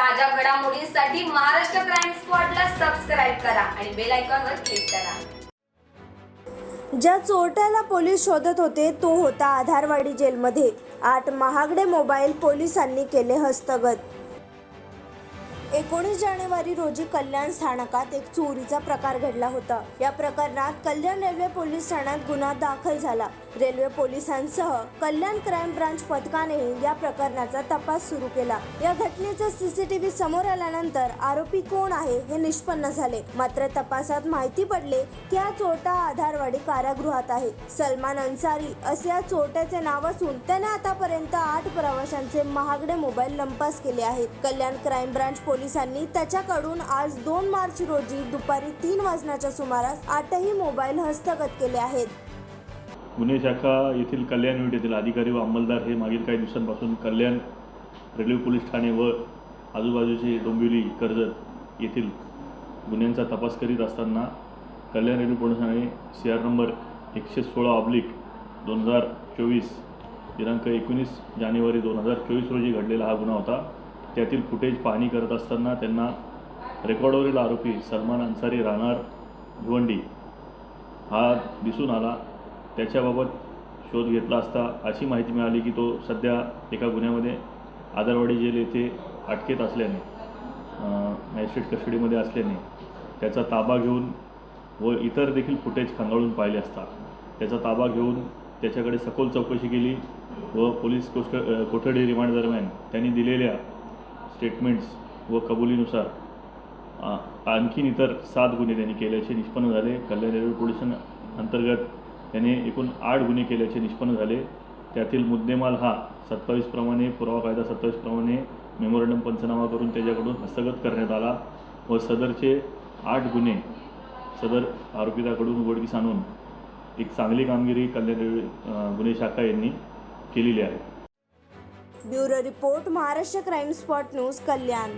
ताज्या घडामोडींसाठी Maharashtra crime स्पॉटला subscribe करा आणि बेल आयकॉनवर क्लिक करा. ज्या चोरट्याला पोलीस शोधत होते तो होता आधारवाडी जेलमध्ये. आठ महागडे मोबाईल पोलिसांनी केले हस्तगत. एकोणीस जानेवारी रोजी कल्याण स्थानकात एक चोरीचा प्रकार घडला होता. या प्रकरणात कल्याण रेल्वे पोलीस ठाण्यात गुन्हा दाखल झाला. रेल्वे पोलिसांसह कल्याण क्राईम ब्रांच पथकानेही या प्रकरणाचा तपास सुरू केला. या घटनेचा सीसीटीव्ही समोर आल्यानंतर आरोपी कोण आहे हे निष्पन्न झाले. मात्र तपासात माहिती पडले की हा चोरटा आधारवाडी कारागृहात आहे. सलमान अन्सारी असे या चोरट्याचे नाव असून त्याने आतापर्यंत आठ प्रवाशांचे महागडे मोबाईल लंपास केले आहेत. कल्याण क्राईम ब्रांच पोलिसांनी त्याच्याकडून आज दोन मार्च रोजी दुपारी तीन वाजण्याच्या सुमारास आठही मोबाईल हस्तगत केले आहेत. गुन्हे शाखा येथील कल्याण युनिट येथील अधिकारी व अंमलदार हे मागील काही दिवसांपासून कल्याण रेल्वे पोलीस ठाणे व आजूबाजूचे डोंबिवली कर्जत येथील गुन्ह्यांचा तपास करीत असताना Kalyan railway police Thane C R number एकशे सोळा ऑब्लिक दोन हजार चोवीस दिनांक एकोणीस जानेवारी दोन हजार चोवीस रोजी घडलेला हा गुन्हा होता. त्यातील फुटेज पाहणी करत असताना त्यांना रेकॉर्डवरील आरोपी सलमान अन्सारी राहणार भिवंडी हा दिसून आला. त्याच्याबाबत शोध घेतला असता अशी माहिती मिळाली की तो सध्या एका गुन्ह्यामध्ये आदरवाडी जेल येथे अटकेत असल्याने मॅजिस्ट्रेट कस्टडीमध्ये असल्याने त्याचा ताबा घेऊन व इतर देखील फुटेज खंगाळून पाहिले असता. त्याचा ताबा घेऊन त्याच्याकडे सखोल चौकशी केली व पोलीस कोष्ट कोठडी रिमांड दरम्यान त्यांनी दिलेल्या स्टेटमेंट्स व कबुलीनुसार आणखीन इतर सात गुन्हे त्यांनी केल्याचे निष्पन्न झाले. कल्याण रेल्वे पोलीस अंतर्गत त्याने एकूण आठ गुन्हे केल्याचे निष्पन्न झाले. त्यातील मुद्देमाल हा सत्तावीसप्रमाणे पुरावा कायदा सत्तावीसप्रमाणे मेमोरंडम पंचनामा करून त्याच्याकडून हस्तगत करण्यात आला व सदरचे आठ गुन्हे सदर आरोपिताकडून उघडकीस आणून एक चांगली कामगिरी कल्याण रेल्वे गुन्हे शाखा यांनी केलेली आहे. Bureau report Maharashtra crime spot news Kalyan